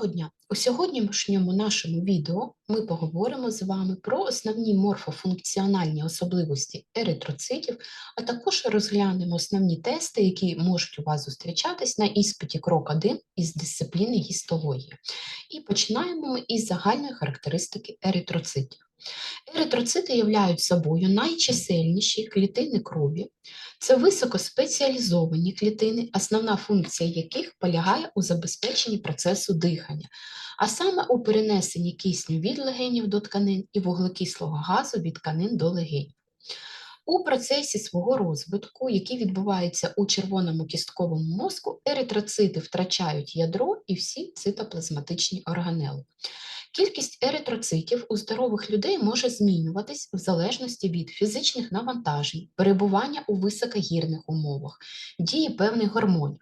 Доброго дня! У сьогоднішньому нашому відео ми поговоримо з вами про основні морфофункціональні особливості еритроцитів, а також розглянемо основні тести, які можуть у вас зустрічатись на іспиті крок 1 із дисципліни гістологія. І починаємо із загальної характеристики еритроцитів. Еритроцити являють собою найчисельніші клітини крові. Це високоспеціалізовані клітини, основна функція яких полягає у забезпеченні процесу дихання, а саме у перенесенні кисню від легенів до тканин і вуглекислого газу від тканин до легенів. У процесі свого розвитку, який відбувається у червоному кістковому мозку, еритроцити втрачають ядро і всі цитоплазматичні органели. Кількість еритроцитів у здорових людей може змінюватись в залежності від фізичних навантажень, перебування у високогірних умовах, дії певних гормонів.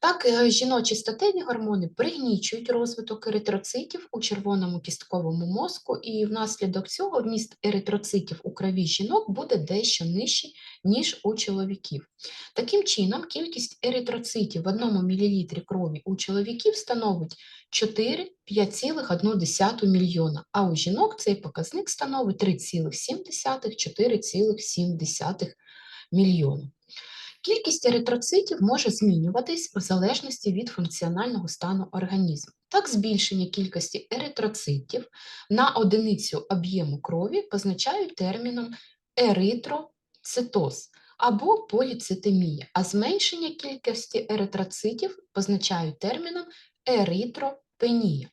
Так, е, жіночі статеві гормони пригнічують розвиток еритроцитів у червоному кістковому мозку, і внаслідок цього вміст еритроцитів у крові жінок буде дещо нижчий, ніж у чоловіків. Таким чином, кількість еритроцитів в 1 мл крові у чоловіків становить 4-5,1 мільйона, а у жінок цей показник становить 3,7-4,7 мільйона. Кількість еритроцитів може змінюватись в залежності від функціонального стану організму. Так, збільшення кількості еритроцитів на одиницю об'єму крові позначають терміном еритроцитоз або поліцитемія, а зменшення кількості еритроцитів позначають терміном еритропенія.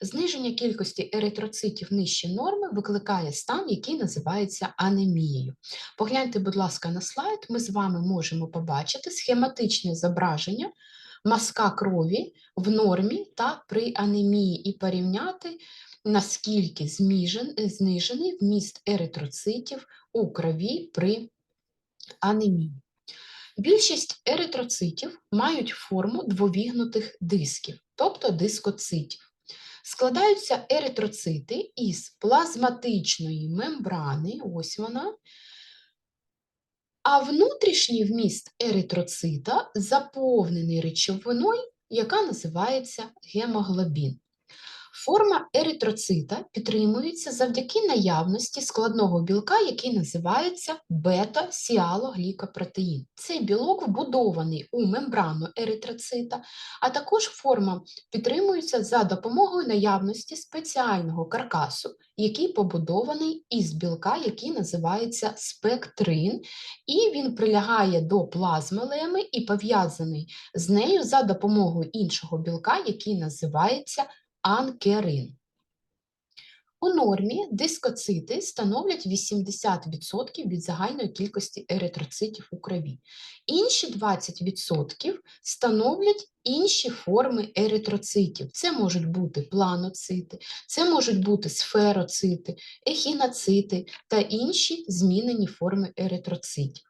Зниження кількості еритроцитів нижче норми викликає стан, який називається анемією. Погляньте, будь ласка, на слайд, ми з вами можемо побачити схематичне зображення мазка крові в нормі та при анемії і порівняти, наскільки знижений вміст еритроцитів у крові при анемії. Більшість еритроцитів мають форму двовігнутих дисків, тобто дискоцитів. Складаються еритроцити із плазматичної мембрани, ось вона, а внутрішній вміст еритроцита заповнений речовиною, яка називається гемоглобін. Форма еритроцита підтримується завдяки наявності складного білка, який називається бета-сіалоглікопротеїн. Цей білок вбудований у мембрану еритроцита, а також форма підтримується за допомогою наявності спеціального каркасу, який побудований із білка, який називається спектрин, і він прилягає до плазми леми і пов'язаний з нею за допомогою іншого білка, який називається анкерин. У нормі дискоцити становлять 80% від загальної кількості еритроцитів у крові. Інші 20% становлять інші форми еритроцитів. Це можуть бути планоцити, це можуть бути сфероцити, ехіноцити та інші змінені форми еритроцитів.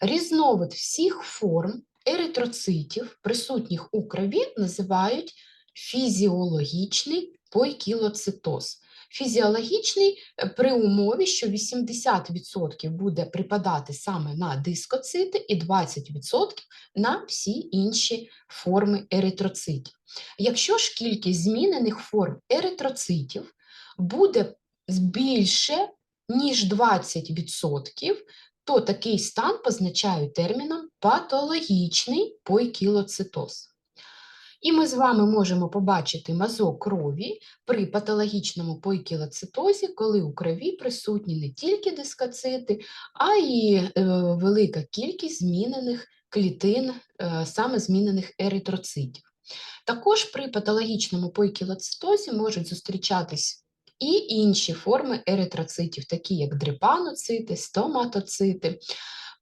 Різновид всіх форм еритроцитів, присутніх у крові, називають фізіологічний пойкілоцитоз. Фізіологічний е, при умові, що 80% буде припадати саме на дискоцити і 20% на всі інші форми еритроцитів. Якщо ж кількість змінених форм еритроцитів буде більше, ніж 20%, то такий стан позначають терміном патологічний пойкілоцитоз. І ми з вами можемо побачити мазок крові при патологічному пойкілоцитозі, коли у крові присутні не тільки дискоцити, а й е, велика кількість змінених клітин, е, саме змінених еритроцитів. Також при патологічному пойкілоцитозі можуть зустрічатись і інші форми еритроцитів, такі як дрепаноцити, стоматоцити.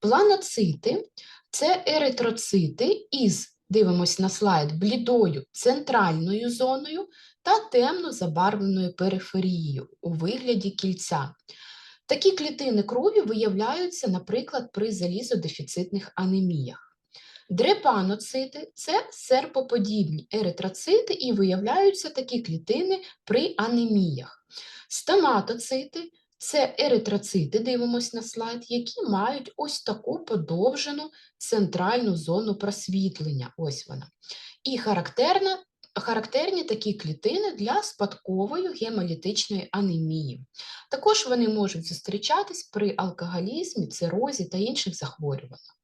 Планоцити це еритроцити із Дивимось на слайд блідою центральною зоною та темно забарвленою периферією у вигляді кільця. Такі клітини крові виявляються, наприклад, при залізодефіцитних анеміях. Дрепаноцити це серпоподібні еритроцити і виявляються такі клітини при анеміях. Стоматоцити це еритроцити, дивимось на слайд, які мають ось таку подовжену центральну зону просвітлення. Ось вона. І характерна характерні такі клітини для спадкової гемолітичної анемії. Також вони можуть зустрічатись при алкоголізмі, цирозі та інших захворюваннях.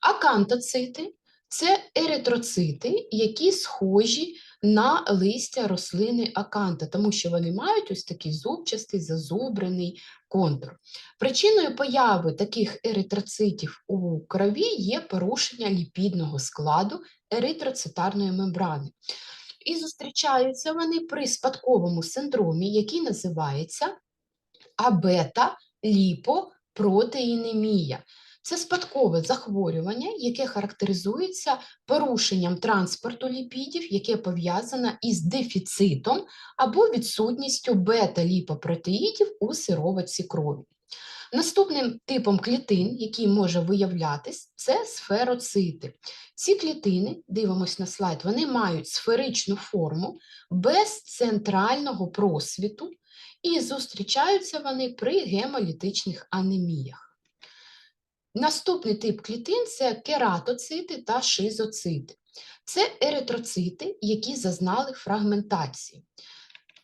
Акантоцити це еритроцити, які схожі на листя рослини аканта, тому що вони мають ось такий зубчастий зазубрений контур. Причиною появи таких еритроцитів у крові є порушення ліпідного складу еритроцитарної мембрани. І зустрічаються вони при спадковому синдромі, який називається абета-ліпопротеїнемія. Це спадкове захворювання, яке характеризується порушенням транспорту ліпідів, яке пов'язане із дефіцитом або відсутністю бета-ліпопротеїдів у сироватці крові. Наступним типом клітин, який може виявлятись, це сфероцити. Ці клітини, дивимось на слайд, вони мають сферичну форму без центрального просвіту і зустрічаються вони при гемолітичних анеміях. Наступний тип клітин це кератоцити та шизоцити. Це еритроцити, які зазнали фрагментації.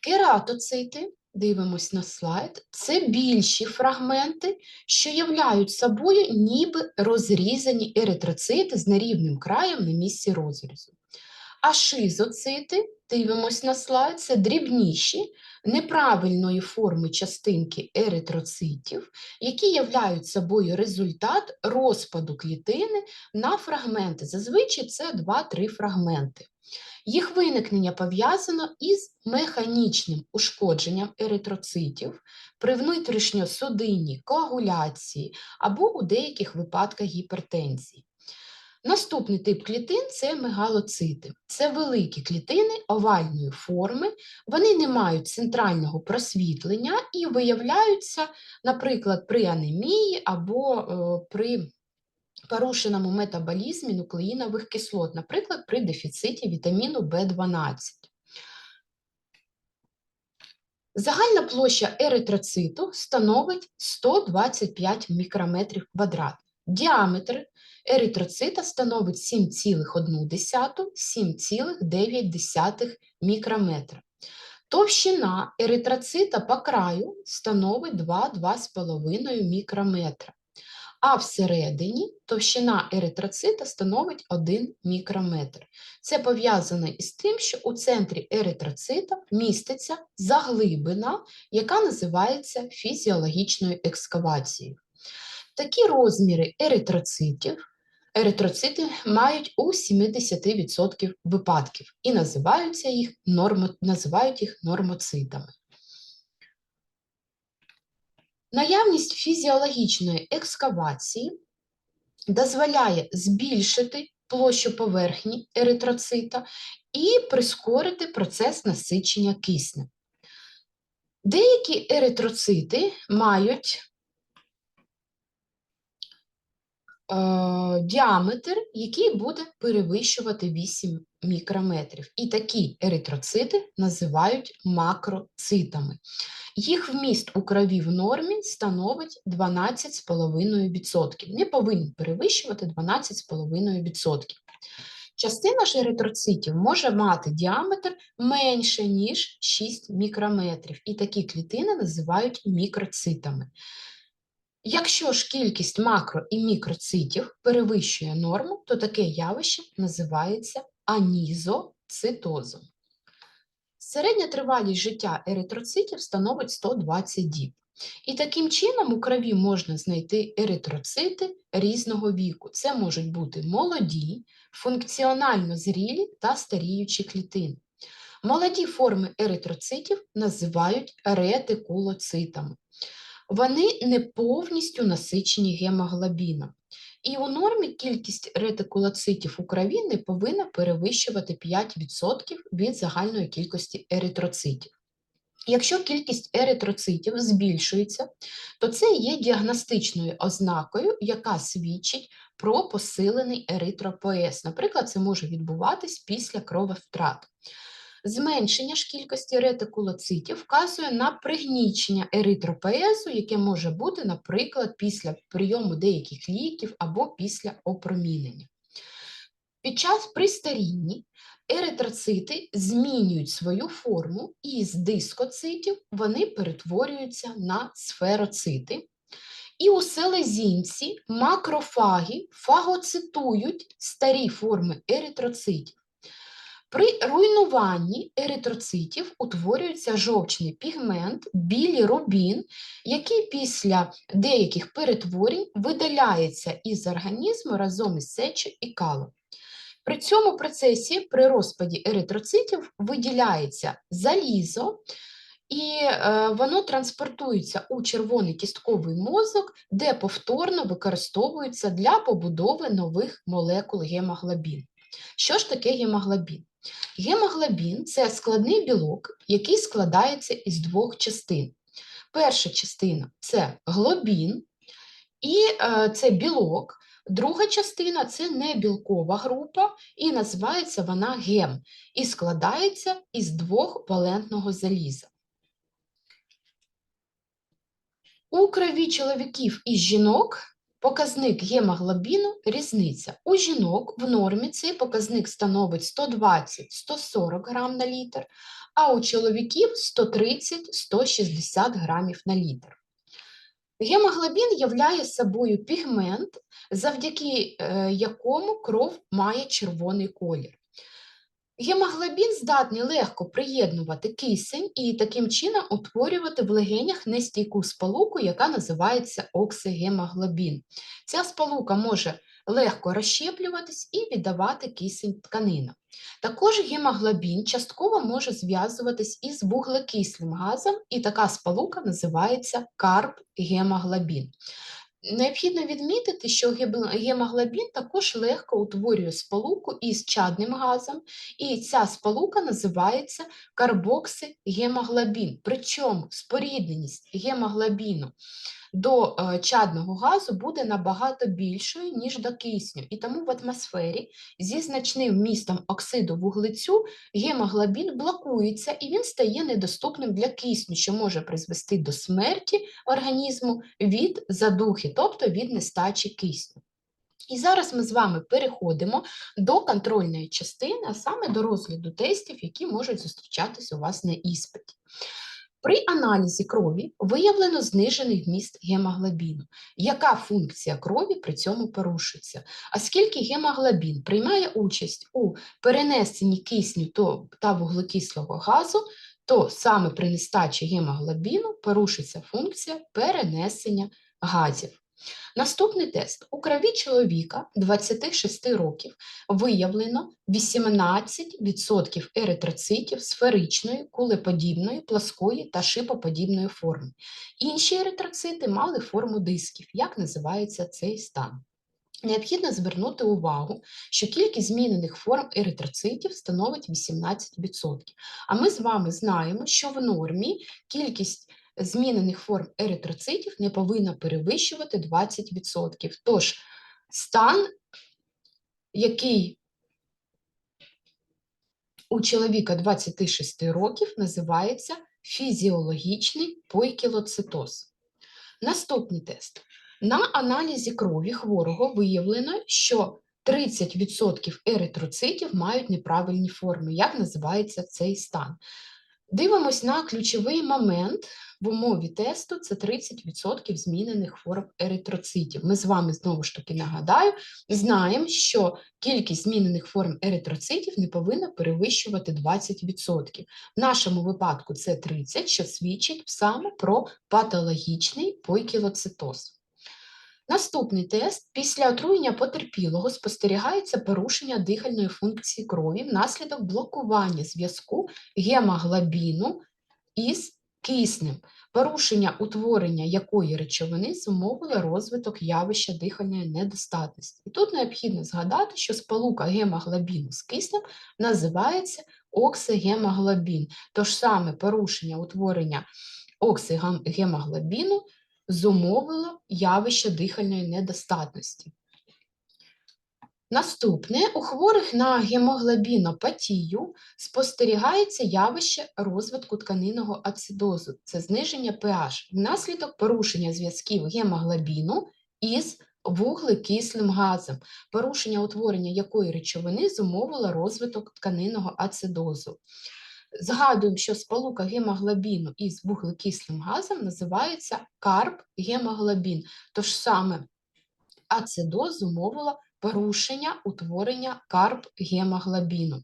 Кератоцити, дивимось на слайд, це більші фрагменти, що являють собою ніби розрізані еритроцити з нерівним краєм на місці розрізу. А шизоцити, дивимось на слайд, це дрібніші, неправильної форми частинки еритроцитів, які являють собою результат розпаду клітини на фрагменти. Зазвичай це 2-3 фрагменти. Їх виникнення пов'язано із механічним ушкодженням еритроцитів при внутрішньосудинній коагуляції або у деяких випадках гіпертензії. Наступний тип клітин це мегалоцити. Це великі клітини овальної форми, вони не мають центрального просвітлення і виявляються, наприклад, при анемії або е, при порушеному метаболізмі нуклеїнових кислот, наприклад, при дефіциті вітаміну В12. Загальна площа еритроциту становить 125 мікрометрів квадратних. Діаметр еритроцита становить 7,1-7,9 мікрометра. Товщина еритроцита по краю становить 2-2,5 мікрометра. А всередині товщина еритроцита становить 1 мікрометр. Це пов'язано із тим, що у центрі еритроцита міститься заглибина, яка називається фізіологічною екскавацією. Такі розміри еритроцитів еритроцити мають у 70% випадків і називаються їх нормо, називають їх нормоцитами. Наявність фізіологічної екскавації дозволяє збільшити площу поверхні еритроцита і прискорити процес насичення киснем. Деякі еритроцити мають е, діаметр, який буде перевищувати 8 мікрометрів. І такі еритроцити називають макроцитами. Їх вміст у крові в нормі становить 12,5%. Не повинен перевищувати 12,5%. Частина ж еритроцитів може мати діаметр менше, ніж 6 мікрометрів, і такі клітини називають мікроцитами. Якщо ж кількість макро- і мікроцитів перевищує норму, то таке явище називається анізоцитозом. Середня тривалість життя еритроцитів становить 120 діб. І таким чином у крові можна знайти еритроцити різного віку. Це можуть бути молоді, функціонально зрілі та старіючі клітини. Молоді форми еритроцитів називають ретикулоцитами. Вони не повністю насичені гемоглобіном. І у нормі кількість ретикулоцитів у крові не повинна перевищувати 5% від загальної кількості еритроцитів. Якщо кількість еритроцитів збільшується, то це є діагностичною ознакою, яка свідчить про посилений еритропоез. Наприклад, це може відбуватись після крововтрат. Зменшення ж кількості ретикулоцитів вказує на пригнічення еритропоезу, яке може бути, наприклад, після прийому деяких ліків або після опромінення. Під час при старінні еритроцити змінюють свою форму і з дискоцитів вони перетворюються на сфероцити. І у селезінці макрофаги фагоцитують старі форми еритроцитів. При руйнуванні еритроцитів утворюється жовчний пігмент, білий рубін, який після деяких перетворень видаляється із організму разом із сечою і калом. При цьому процесі при розпаді еритроцитів виділяється залізо, і е, воно транспортується у червоний кістковий мозок, де повторно використовується для побудови нових молекул гемоглобіну. Що ж таке гемоглобін? Гемоглобін це складний білок, який складається із двох частин. Перша частина це глобін, і е, це білок. Друга частина це небілкова група, і називається вона гем, і складається із двох валентного заліза. У крові чоловіків і жінок показник гемоглобіну різниця. У жінок в нормі цей показник становить 120-140 грам на літр, а у чоловіків 130-160 грамів на літр. Гемоглобін являє собою пігмент, завдяки е, якому кров має червоний колір. Гемоглобін здатний легко приєднувати кисень і таким чином утворювати в легенях нестійку сполуку, яка називається оксигемоглобін. Ця сполука може легко розщеплюватись і віддавати кисень тканинам. Також гемоглобін частково може зв'язуватись із вуглекислим газом, і така сполука називається карбгемоглобін. Необхідно відмітити, що гемоглобін також легко утворює сполуку із чадним газом, і ця сполука називається карбоксигемоглобін. Причому спорідненість гемоглобіну до е, чадного газу буде набагато більшою, ніж до кисню. І тому в атмосфері зі значним вмістом оксиду вуглецю гемоглобін блокується і він стає недоступним для кисню, що може призвести до смерті організму від задухи, тобто від нестачі кисню. І зараз ми з вами переходимо до контрольної частини, а саме до розгляду тестів, які можуть зустрічатись у вас на іспиті. При аналізі крові виявлено знижений вміст гемоглобіну. Яка функція крові при цьому порушується? Оскільки гемоглобін приймає участь у перенесенні кисню та вуглекислого газу, то саме при нестачі гемоглобіну порушиться функція перенесення газів. Наступний тест. У крові чоловіка 26 років виявлено 18% еритроцитів сферичної, кулеподібної, плоскої та шипоподібної форми. Інші еритроцити мали форму дисків. Як називається цей стан? Необхідно звернути увагу, що кількість змінених форм еритроцитів становить 18%. А ми з вами знаємо, що в нормі кількість змінених форм еритроцитів не повинна перевищувати 20%. Тож стан, який у чоловіка 26 років називається фізіологічний пойкілоцитоз. Наступний тест. На аналізі крові хворого виявлено, що 30% еритроцитів мають неправильні форми. Як називається цей стан? Дивимось на ключовий момент в умові тесту це 30% змінених форм еритроцитів. Ми з вами знову ж таки нагадаю, знаємо, що кількість змінених форм еритроцитів не повинна перевищувати 20%. В нашому випадку це 30%, що свідчить саме про патологічний пойкілоцитоз. Наступний тест. Після отруєння потерпілого спостерігається порушення дихальної функції крові внаслідок блокування зв'язку гемоглобіну із киснем, порушення утворення якої речовини зумовило розвиток явища дихальної недостатності. І тут необхідно згадати, що сполука гемоглобіну з киснем називається оксигемоглобін. Тож саме порушення утворення оксигемоглобіну зумовило явище дихальної недостатності. Наступне, у хворих на гемоглобінопатію спостерігається явище розвитку тканинного ацидозу, це зниження pH, внаслідок порушення зв'язків гемоглобіну із вуглекислим газом, порушення утворення якої речовини зумовило розвиток тканинного ацидозу. Згадуємо, що сполука гемоглобіну із вуглекислим газом називається карб-гемоглобін. Тож саме ацидоз зумовило порушення утворення карб-гемоглобіну.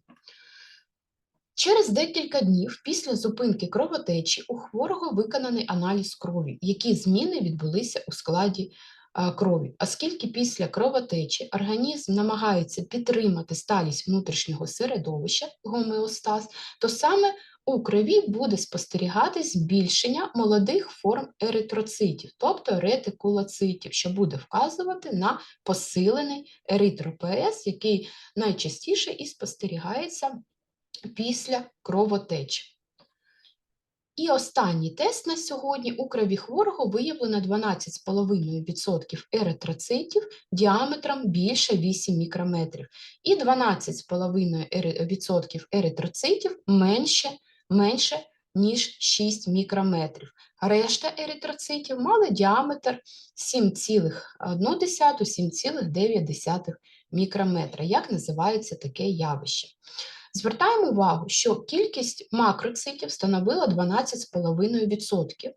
Через декілька днів після зупинки кровотечі у хворого виконаний аналіз крові, які зміни відбулися у складі крові. Оскільки після кровотечі організм намагається підтримати сталість внутрішнього середовища, гомеостаз, то саме у крові буде спостерігатись збільшення молодих форм еритроцитів, тобто ретикулоцитів, що буде вказувати на посилений еритропоез, який найчастіше і спостерігається після кровотечі. І останній тест на сьогодні у крові хворого виявлено 12,5% еритроцитів діаметром більше 8 мікрометрів і 12,5% еритроцитів менше, менше ніж 6 мікрометрів. Решта еритроцитів мали діаметр 7,1-7,9 мікрометра. Як називається таке явище? Звертаємо увагу, що кількість макроцитів становила 12,5%,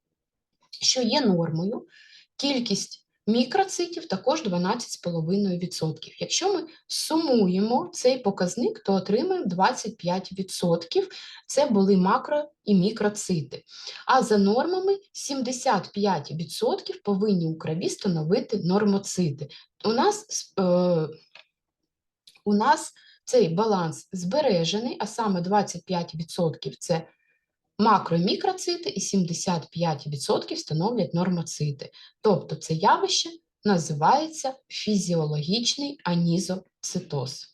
що є нормою. Кількість мікроцитів також 12,5%. Якщо ми сумуємо цей показник, то отримаємо 25%. Це були макро і мікроцити. А за нормами 75% повинні у крові становити нормоцити. У нас, е, у нас цей баланс збережений, а саме 25% це макро- і мікроцити, і 75% становлять нормоцити. Тобто це явище називається фізіологічний анізоцитоз.